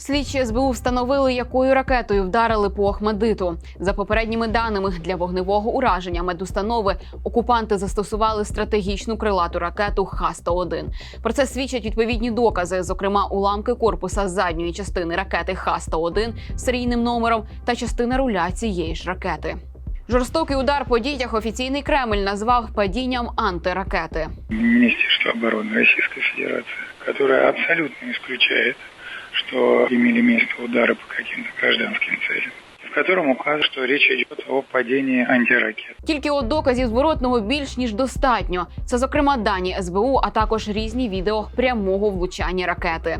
Слідчі СБУ встановили, якою ракетою вдарили по Охмадиту. За попередніми даними для вогневого ураження медустанови окупанти застосували стратегічну крилату ракету Х-101. Про це свідчать відповідні докази, зокрема уламки корпуса задньої частини ракети Х-101 з серійним номером та частина руля цієї ж ракети. Жорстокий удар по дітях офіційний Кремль назвав падінням антиракети. Министерство обороны Российской Федерации, которое абсолютно исключает, что имели место удары по каким-то гражданским целям, в котором указано, что речь идет о падении антиракет. Тільки от доказів зворотного більш ніж достатньо. Це, зокрема, дані СБУ, а також різні відео прямого влучання ракети.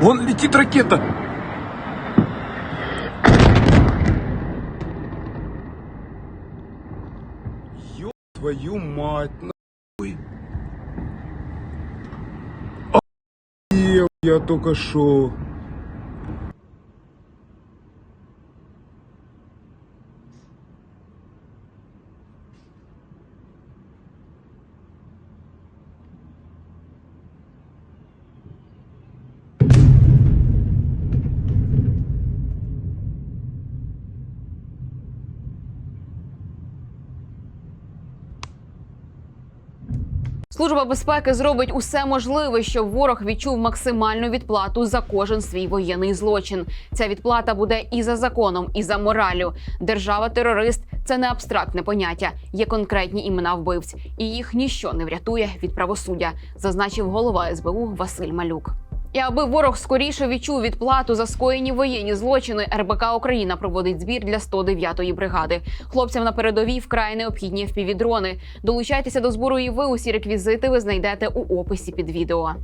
Вон летит ракета. Твою мать, нахуй. Охуел я только шо. Служба безпеки зробить усе можливе, щоб ворог відчув максимальну відплату за кожен свій воєнний злочин. Ця відплата буде і за законом, і за моралю. Держава-терорист це не абстрактне поняття. Є конкретні імена вбивць, і їх ніщо не врятує від правосуддя, зазначив голова СБУ Василь Малюк. І аби ворог скоріше відчув відплату за скоєні воєнні злочини, РБК Україна проводить збір для 109-ї бригади. Хлопцям на передовій вкрай необхідні впівдрони. Долучайтеся до збору і ви усі реквізити ви знайдете у описі під відео.